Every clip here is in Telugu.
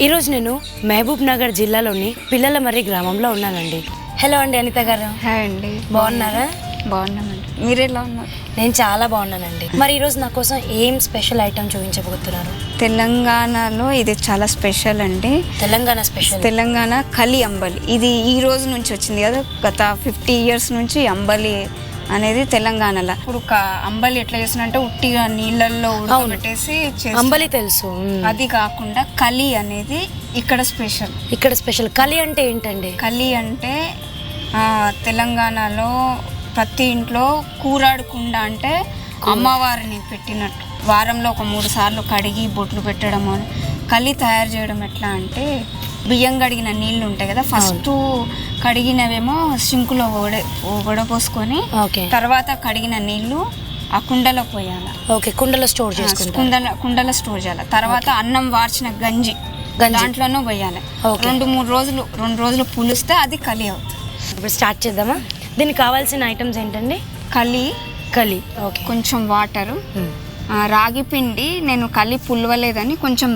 ఈరోజు నేను మహబూబ్ నగర్ జిల్లాలోని పిల్లల మర్రి గ్రామంలో ఉన్నానండి. హలో అండి అనిత గారు. హాయ్ అండి. బాగున్నారా? బాగున్నామండి. మీరు ఎలా ఉన్నారు? నేను చాలా బాగున్నానండి. మరి ఈరోజు నా కోసం ఏం స్పెషల్ ఐటమ్ చూపించబోతున్నారు? తెలంగాణలో ఇది చాలా స్పెషల్ అండి. తెలంగాణ స్పెషల్. తెలంగాణ కలి అంబలి. ఇది ఈ రోజు నుంచి వచ్చింది కదా గత ఫిఫ్టీ ఇయర్స్ నుంచి అంబలి అనేది తెలంగాణలో. ఇప్పుడు అంబలి ఎట్లా చేస్తున్నంటే ఉట్టిగా నీళ్ళల్లో ఉడకబెట్టేసి చేస్తారు. అంబలి తెలుసు. అది కాకుండా కలి అనేది ఇక్కడ స్పెషల్. ఇక్కడ స్పెషల్. కలి అంటే ఏంటండి? కలి అంటే తెలంగాణలో ప్రతి ఇంట్లో కూరాడుకుండ అంటే అమ్మవారిని పెట్టినట్టు. వారంలో ఒక మూడు సార్లు కడిగి బొట్లు పెట్టడం కలి తయారు చేయడం ఎట్లా అంటే బియ్యం కడిగిన నీళ్ళు ఉంటాయి కదా ఫస్ట్ కడిగినవేమో సింకులో వడ వడపోసుకొని ఓకే. తర్వాత కడిగిన నీళ్ళు ఆ కుండలో పోయాలి. ఓకే కుండలో స్టోర్ చేసుకుంటాం కుండల కుండలో స్టోర్ చేయాలి. తర్వాత అన్నం వార్చిన గంజి. దాంట్లోనూ పోయాలి. రెండు మూడు రోజులు రెండు రోజులు పులిస్తే అది కలి అవుతుంది. ఇప్పుడు స్టార్ట్ చేద్దామా? దీనికి కావాల్సిన ఐటమ్స్ ఏంటండి? కలి. కలి ఓకే. కొంచెం వాటరు. రాగి పిండి నేను కలి పులవలేదని కొంచెం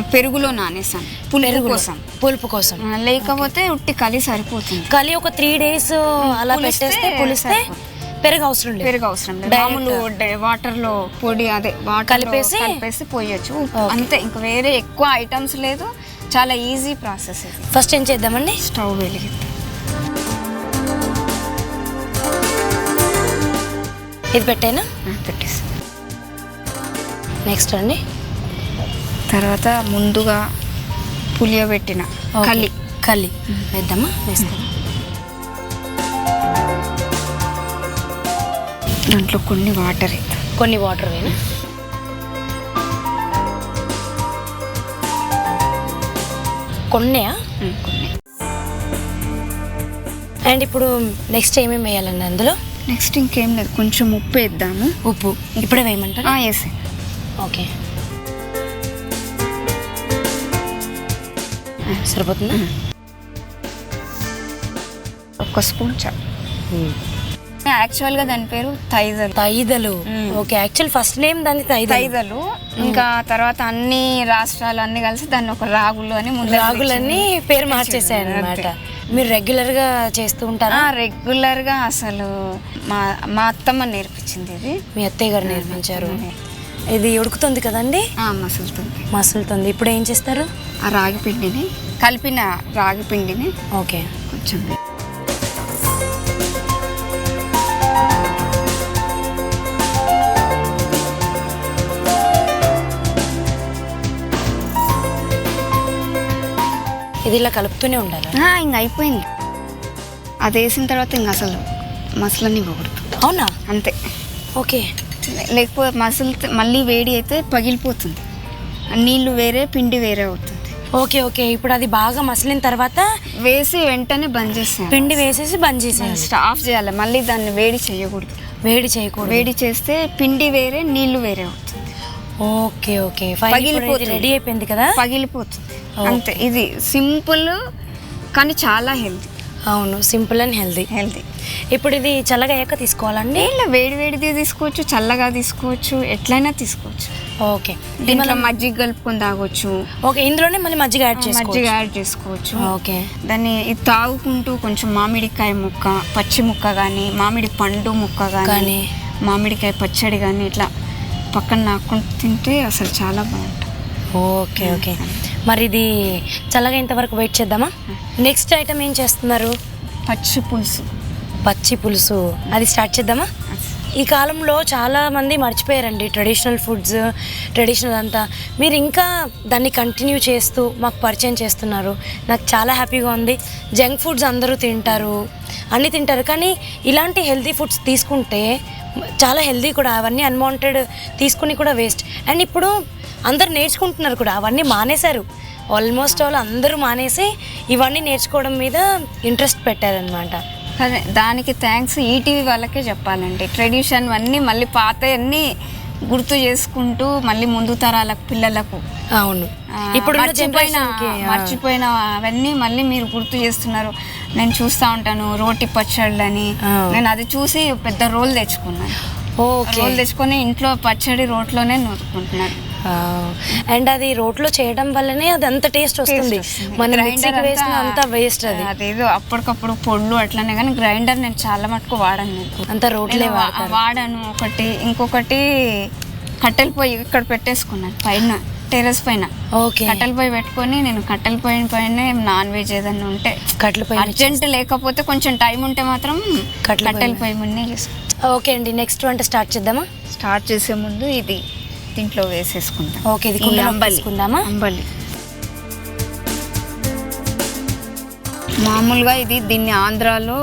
పెరుగులో నానేసాను పులుపు పెరుగులో. కోసం. పులుపు కోసం. ఆ, లేకపోతే ఉట్టి కలి సరిపోతుంది. కలి ఒక త్రీ డేస్ అలా పులిస్తే పెట్టేస్తే పులిస్తే సరిపోతుంది. పెరుగు అవసరం లేదు. పెరుగు అవసరం లేదు. Direct. మామూలు డ- వాటర్లో పొడి అదే వాటర్ కలిపేసి? కలిపేసి పోయొచ్చు. అంతే ఇంకా వేరే ఎక్కువ ఐటమ్స్ లేదు. చాలా ఈజీ ప్రాసెస్ ఇది. ఫస్ట్ ఏం చేద్దామండి? స్టవ్ వెలిగిద్దాం. ఇది పెట్టేనా? ఆ, పెట్టేసి. నెక్స్ట్ అండి. తర్వాత ముందుగా పులియబెట్టిన. కలి. కలి. వేద్దామా? వేస్తాం దాంట్లో కొన్ని వాటర్. కొన్ని వాటర్ వేనా? కొన్నేయా? అండ్ ఇప్పుడు నెక్స్ట్ ఏమేమి వేయాలండి అందులో? నెక్స్ట్ ఇంకేం లేదు కొంచెం ఉప్పు వేద్దాము. ఉప్పు. ఇప్పుడే వేయమంటారా? వేసి ఓకే. సరిపోతుందా? ఒక స్పూన్ చాలు. యాక్చువల్గా దాని పేరు తైదలు. తైదలు. ఓకే యాక్చువల్ ఫస్ట్ నేమ్ దాని తైదలు. తైదలు. ఇంకా తర్వాత అన్ని రాష్ట్రాలు అన్ని కలిసి దాన్ని ఒక రాగులు అని ముందు రాగులన్నీ పేరు మార్చేసాయి అనమాట మీరు రెగ్యులర్గా చేస్తూ ఉంటారా? రెగ్యులర్గా అసలు మా మా అత్తమ్మ నేర్పించింది ఇది. మీ అత్తయ్య గారు నేర్పించారు. ఇది ఉడుకుతుంది కదండి? ఆ, మసులుతుంది. మసులుతుంది. ఇప్పుడు ఏం చేస్తారు? ఆ రాగి పిండిని కలిపిన రాగి పిండిని ఓకే. కొంచెం ఇది ఇలా కలుపుతూనే ఉండాలి? ఆ, ఇంక అయిపోయింది. అది వేసిన తర్వాత ఇంక అసలు మసలని పోకూడదు అవునా? అంతే. ఓకే. లేకపోతే మసలు మళ్ళీ వేడి అయితే పగిలిపోతుంది. నీళ్ళు వేరే పిండి వేరే అవుతుంది. Okay okay. ఇప్పుడు అది బాగా మసిలిన తర్వాత వేసి వెంటనే బంద్ చేసేయాలి. పిండి వేసేసి బంద్ చేసేయాలి. స్టాఫ్ చేయాలి. మళ్ళీ దాన్ని వేడి చేయకూడదు. వేడి చేయకూడదు. వేడి చేస్తే పిండి వేరే నీళ్ళు వేరే అవుతుంది. Okay okay. పగిలిపోతుంది. రెడీ అయిపోయింది కదా? పగిలిపోతుంది. అంతే. ఇది సింపుల్ కానీ చాలా హెల్తీ. అవును సింపుల్ అండ్ హెల్దీ. హెల్తీ ఇప్పుడు ఇది చల్లగా అయ్యాక తీసుకోవాలండి ఇలా వేడి వేడిది తీసుకోవచ్చు చల్లగా తీసుకోవచ్చు ఎట్లయినా తీసుకోవచ్చు. ఓకే. దీంట్లో మజ్జిగ కలుపుకొని తాగొచ్చు. ఓకే ఇందులోనే మళ్ళీ మజ్జిగ యాడ్ మజ్జిగ చేసుకోవచ్చు. యాడ్ చేసుకోవచ్చు. ఓకే. దాన్ని ఇది తాగుకుంటూ కొంచెం మామిడికాయ ముక్క పచ్చి ముక్క కానీ మామిడి పండు ముక్క కానీ కానీ. మామిడికాయ పచ్చడి కానీ ఇట్లా పక్కన నాకుంటూ తింటే అసలు చాలా బాగుంటుంది. Okay okay. మరి ఇది చల్లగా ఇంతవరకు వెయిట్ చేద్దామా? నెక్స్ట్ ఐటమ్ ఏం చేస్తున్నారు? పచ్చి పులుసు. పచ్చి పులుసు. అది స్టార్ట్ చేద్దామా? ఈ కాలంలో చాలా మంది మర్చిపోయారండి ట్రెడిషనల్ ఫుడ్స్ ట్రెడిషనల్ అంతా. మీరు ఇంకా దాన్ని కంటిన్యూ చేస్తూ మాకు పరిచయం చేస్తున్నారు. నాకు చాలా హ్యాపీగా ఉంది. జంక్ ఫుడ్స్ అందరూ తింటారు. అన్నీ తింటారు. కానీ ఇలాంటి హెల్తీ ఫుడ్స్ తీసుకుంటే చాలా హెల్తీ కూడా అవన్నీ అన్వాంటెడ్ తీసుకుని కూడా వేస్ట్ అండ్ ఇప్పుడు అందరు నేర్చుకుంటున్నారు కూడా అవన్నీ మానేశారు. ఆల్మోస్ట్ ఆల్ అందరూ మానేసి ఇవన్నీ నేర్చుకోవడం మీద ఇంట్రెస్ట్ పెట్టారనమాట అదే దానికి థ్యాంక్స్ ఈటీవీ వాళ్ళకే చెప్పాలండి. ట్రెడిషన్ అన్నీ మళ్ళీ పాత అన్నీ గుర్తు చేసుకుంటూ మళ్ళీ ముందు తరాలకు పిల్లలకు. అవును. ఇప్పుడు మర్చిపోయిన మర్చిపోయిన అవన్నీ మళ్ళీ మీరు గుర్తు చేస్తున్నారు. నేను చూస్తూ ఉంటాను రోటి పచ్చళ్ళని. నేను అది చూసి పెద్ద రోల్ తెచ్చుకున్నాను. రోల్ తెచ్చుకొని ఇంట్లో పచ్చడి రోట్లోనే నూరుకుంటున్నాను. అండ్ అది రోట్లో చేయడం వల్లనే అది అంత టేస్ట్ వస్తుంది. మన మిక్సీకి వేసిన అంత వేస్ట్ అది. అదేదో అప్పటికప్పుడు పొళ్ళు అట్లనే కానీ గ్రైండర్ నేను చాలా మటుకు వాడను నేను. అంత రోట్లే వాడాను. ఒకటి ఇంకొకటి కట్టెల పొయ్యి ఇక్కడ పెట్టేసుకున్నాను పైన టెర్రస్ పైన. ఓకే కట్టెల పొయ్యి పెట్టుకొని నేను కట్టెల పొయ్యి పైన నాన్ వెజ్ ఏదన్నా ఉంటే కట్ల పైన అర్జెంట్ లేకపోతే కొంచెం టైం ఉంటే మాత్రం కట్టెల కట్టెల పొయ్యి ముందే ఓకే అండి నెక్స్ట్ వంట స్టార్ట్ చేద్దామా? స్టార్ట్ చేసే ముందు ఇది. దీంట్లో వేసేసుకుంటాం. ఓకే ఇది ఈ కుండలో అంబలి. తీసుకుందామా అంబలి. మామూలుగా ఇది దీన్ని ఆంధ్రాలో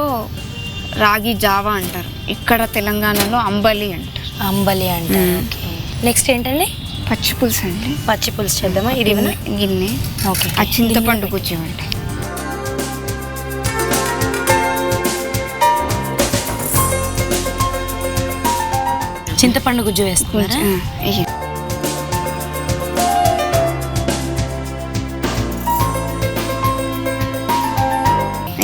రాగి జావా అంటారు. ఇక్కడ తెలంగాణలో అంబలి అంటారు. అంబలి అంట ఓకే. నెక్స్ట్ ఏంటండి? పచ్చి పులుసు అండి. పచ్చి పులుసు చేద్దామా? ఇది గిన్నె గిన్నె. ఓకే. ఆ చింతపండు గుజ్జు అండి చింతపండు గుజ్జు వేస్తున్నారా? కొంచెం ఆ, ఇయ్యి.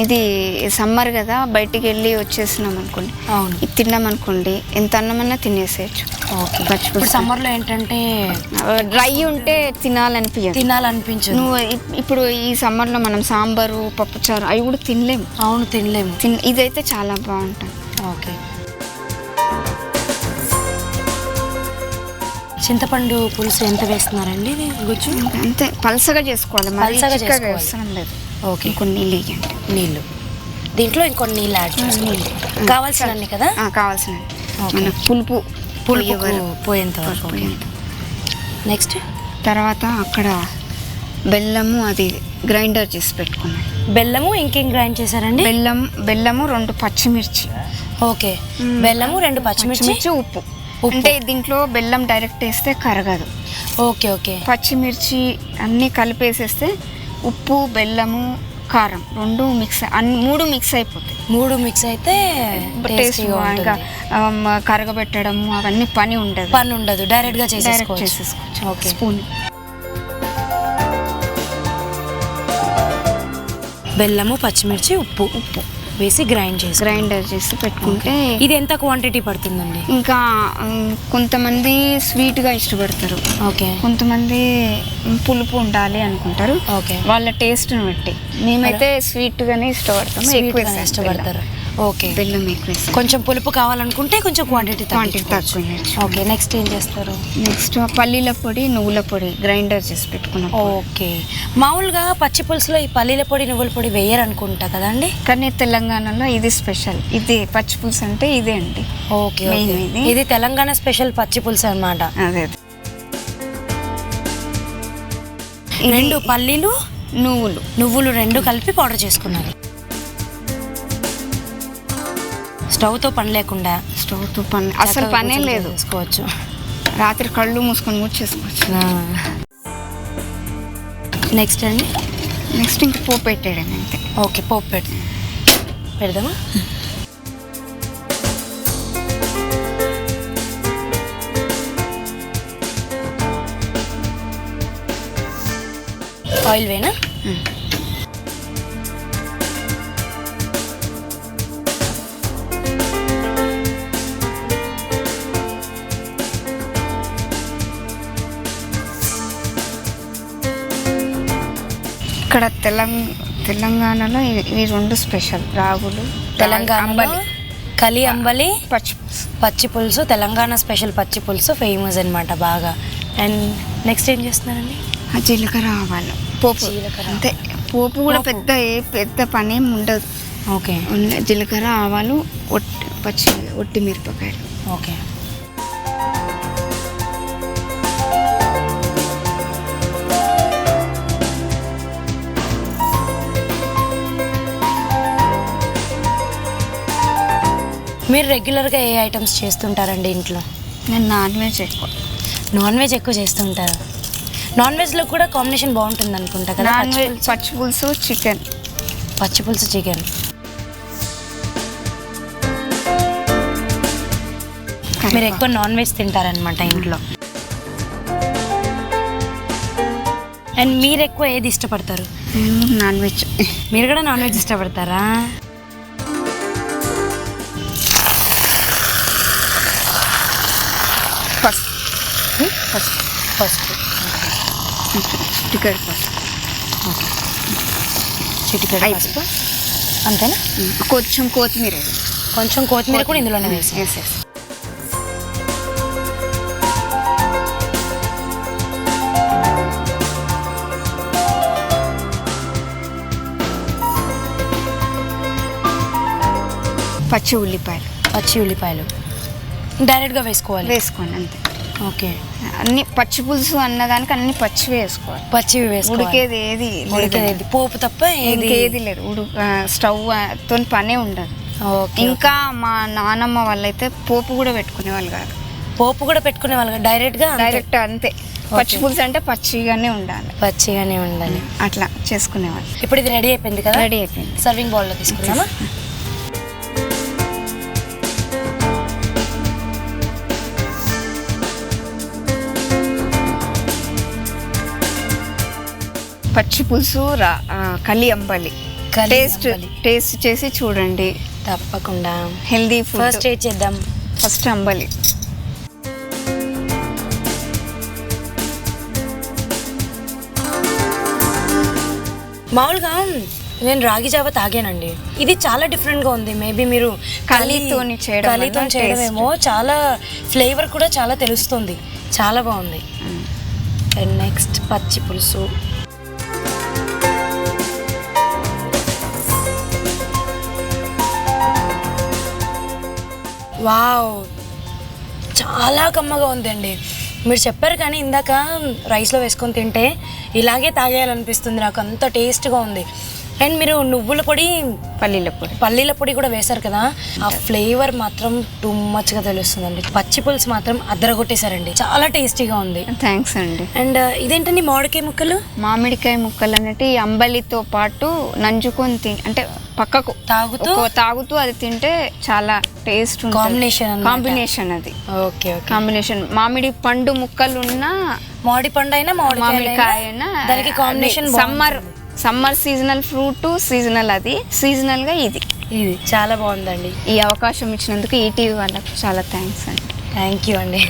ఇది సమ్మర్ కదా బయటికి వెళ్ళి వచ్చేసినాం అనుకోండి. అవును. ఇది తిన్నాం అనుకోండి ఎంత అన్నమన్నా తినేసేయచ్చు. ఓకే. ఇప్పుడు. సమ్మర్లో ఏంటంటే డ్రై ఉంటే తినాలనిపించదు తినాలనిపించదు. నువ్వు ఇప్- ఇప్పుడు ఈ సమ్మర్లో మనం సాంబారు పప్పుచారు అవి కూడా తినలేము. అవును తినలేము. తిన్ ఇదైతే చాలా బాగుంటుంది. ఓకే. చింతపండు పులుసు ఎంత వేస్తున్నారండి గుజ్జు? అంతే. పలసగా చేసుకోవాలి. పలసగా చేసుకోవాలి. లేదు. ఓకే. ఇంకొన్ని నీళ్ళు వేయండి నీళ్ళు. దీంట్లో ఇంకొన్ని నీళ్ళు యాడ్ చేసుకోవాలి కావాల్సినన్ని కదా? కావాల్సిన. మన పులుపు పులుపు. పోయేంత వరకు. నెక్స్ట్? తర్వాత అక్కడ బెల్లము అది గ్రైండర్ చేసి పెట్టుకున్నాను బెల్లము ఇంకేం గ్రైండ్ చేశారండి? బెల్లం బెల్లము రెండు పచ్చిమిర్చి. ఓకే. బెల్లము రెండు పచ్చిమిర్చి? ఉప్పు. అంటే దీంట్లో బెల్లం డైరెక్ట్ వేస్తే కరగదు. Okay okay. పచ్చిమిర్చి అన్నీ కలిపేసేస్తే ఉప్పు బెల్లము కారం రెండు మిక్స్ అన్ని మూడు మిక్స్ అయిపోతాయి. మూడు మిక్స్ అయితే టేస్ట్ ఇంకా కరగబెట్టడము అవన్నీ పని ఉండదు. పని ఉండదు. డైరెక్ట్గా డైరెక్ట్ చేసేసుకోవచ్చు చేసేసుకోవచ్చు. ఓకే స్పూన్ బెల్లము పచ్చిమిర్చి ఉప్పు. ఉప్పు. వేసి గ్రైండ్ చేసి గ్రైండర్ చేసి పెట్టుకుంటే ఇది ఎంత క్వాంటిటీ పడుతుందండి? ఇంకా కొంతమంది స్వీట్గా ఇష్టపడతారు. ఓకే. కొంతమంది పులుపు ఉండాలి అనుకుంటారు. ఓకే. వాళ్ళ టేస్ట్ని బట్టి. మేమైతే స్వీట్గానే ఇష్టపడతాము ఎక్కువ ఇష్టపడతారు. ఓకే. బెల్లం. ఎక్కువ వేస్తాం కొంచెం పులుపు కావాలనుకుంటే కొంచెం క్వాంటిటీ క్వాంటిటీ తక్కువ. ఓకే నెక్స్ట్ ఏం చేస్తారు? నెక్స్ట్ పల్లీల పొడి నువ్వుల పొడి గ్రైండర్ చేసి పెట్టుకున్నాం ఓకే. మామూలుగా పచ్చి పులుసులో ఈ పల్లీల పొడి నువ్వుల పొడి వేయరు అనుకుంటా కదండి? కానీ తెలంగాణలో ఇది స్పెషల్. ఇది పచ్చి పులుసు అంటే ఇదే అండి. ఓకే Main ఓకే ఇది. ఇది తెలంగాణ స్పెషల్ పచ్చి పులుసు అనమాట అదే రెండు పల్లీలు నువ్వులు. నువ్వులు రెండు కలిపి పౌడర్ చేసుకున్నారు. స్టవ్తో పని లేకుండా స్టవ్తో పని అసలు పనే లేదు. చేసుకోవచ్చు. రాత్రి కళ్ళు మూసుకొని కూడా చేసుకోవచ్చు. నెక్స్ట్ అండి? నెక్స్ట్ ఇంక పోపు పెట్టాడు అంతే. ఓకే పోపు పెడదాం పెడదామా? ఆయిల్ వేనా? ఇక్కడ తెలంగ తెలంగాణలో ఇవి రెండు స్పెషల్. రాగులు తెలంగాణలో అంబలి, కలి అంబలి పచ్చి పులుసు. పచ్చి పులుసు తెలంగాణ స్పెషల్ పచ్చి పులుసు ఫేమస్ అన్నమాట బాగా. అండ్ నెక్స్ట్ ఏం చేస్తున్నారండి? ఆ జీలకర్ర ఆవాలు. పోపు. జీలకర్ర. అంతే. పోపు కూడా. పెద్ద ఏ పెద్ద పని ఏం ఉండదు. ఓకే. జీలకర్ర ఆవాలు ఒట్టి పచ్చి ఒట్టి మిరపకాయలు. ఓకే. మీరు రెగ్యులర్గా ఏ ఐటమ్స్ చేస్తుంటారండి ఇంట్లో? నేను నాన్ వెజ్ ఎక్కువ. నాన్ వెజ్ ఎక్కువ చేస్తుంటారు. నాన్ వెజ్లో కూడా కాంబినేషన్ బాగుంటుంది అనుకుంటా కదా నాన్ వెజ్ పచ్చి పులుసు చికెన్. పచ్చి పులుసు చికెన్. మీరు ఎక్కువ నాన్ వెజ్ తింటారనమాట ఇంట్లో. అండ్ మీరు ఎక్కువ ఏది ఇష్టపడతారు? Non veg. మీరు కూడా నాన్ వెజ్ ఇష్టపడతారా? ఫస్ట్ ఫస్ట్ పసుపు. చిటికెడు పసుపు. చిటికెడు. పసుపు. అంతేనా? కొంచెం కొత్తిమీర కొంచెం కొత్తిమీర కూడా ఇందులోనే వేసి. ఎస్ పచ్చి ఉల్లిపాయలు. పచ్చి ఉల్లిపాయలు. డైరెక్ట్గా వేసుకోవాలి. వేసుకోండి అంతే. ఓకే. అన్ని పచ్చి పులుసు అన్నదానికి అన్ని పచ్చివి వేసుకోవాలి. పచ్చివి వేసుకోవాలి. ఉడికేది ఏది ఉడికేది? పోపు తప్ప ఏది లేదు. ఉడు స్టవ్తో పనే ఉండదు. ఓకే. ఇంకా మా నానమ్మ వాళ్ళైతే పోపు కూడా పెట్టుకునే వాళ్ళు కాదు. పోపు కూడా పెట్టుకునే వాళ్ళు డైరెక్ట్గా డైరెక్ట్ అంతే. పచ్చి పులుసు అంటే పచ్చిగానే ఉండాలి. పచ్చిగానే ఉండాలి. అట్లా చేసుకునేవాళ్ళు. ఇప్పుడు ఇది రెడీ అయిపోయింది కదా? రెడీ అయిపోయింది. సర్వింగ్ బౌల్లో తీసుకుందామా? పచ్చి పులుసు రా కలి అంబలి. కలి టేస్ట్ అంబలి. టేస్ట్ చేసి చూడండి. తప్పకుండా. హెల్దీ ఫుడ్ ఫస్ట్ ఏం చేద్దాం. ఫస్ట్ అంబలి. మామూలుగా నేను రాగి జావ తాగానండి. ఇది చాలా డిఫరెంట్గా ఉంది. మేబీ మీరు కలితోని చేయడం వల్ల కలితో చేయడమేమో చాలా ఫ్లేవర్ కూడా చాలా తెలుస్తుంది. చాలా బాగుంది. అండ్ నెక్స్ట్ పచ్చి పులుసు. వావ్. చాలా కమ్మగా ఉందండి. మీరు చెప్పారు కానీ ఇందాక రైస్లో వేసుకొని తింటే ఇలాగే తాగేయాలనిపిస్తుంది. నాకు అంత టేస్ట్గా ఉంది. అండ్ మీరు నువ్వుల పొడి పల్లీల పొడి. పల్లీల పొడి కూడా వేశారు కదా? ఆ ఫ్లేవర్ మాత్రం టూ మచ్గా తెలుస్తుందండి. పచ్చి పులుసు మాత్రం అద్దరగొట్టేశారండి చాలా టేస్టీగా ఉంది. థ్యాంక్స్ అండి. అండ్ ఇదేంటండి మామిడికాయ ముక్కలు? మామిడికాయ ముక్కలు అనేటి ఈ అంబలితో పాటు నంజుకొని తిని అంటే పక్కకు తాగుతూ? తాగుతూ అది తింటే చాలా టేస్ట్ అన్నమాట. కాంబినేషన్ అది. Okay okay. కాంబినేషన్ మామిడి పండు ముక్కలు ఉన్న మామిడి పండు అయినా మామిడికాయ మామిడికాయ దానికి combination summer summer seasonal fruit seasonal అది సీజనల్గా ఇది. ఇది చాలా బాగుందండి. ఈ అవకాశం ఇచ్చినందుకు ఈటీవీ వాళ్ళకి చాలా థ్యాంక్స్ అండి. థ్యాంక్ యూ అండి.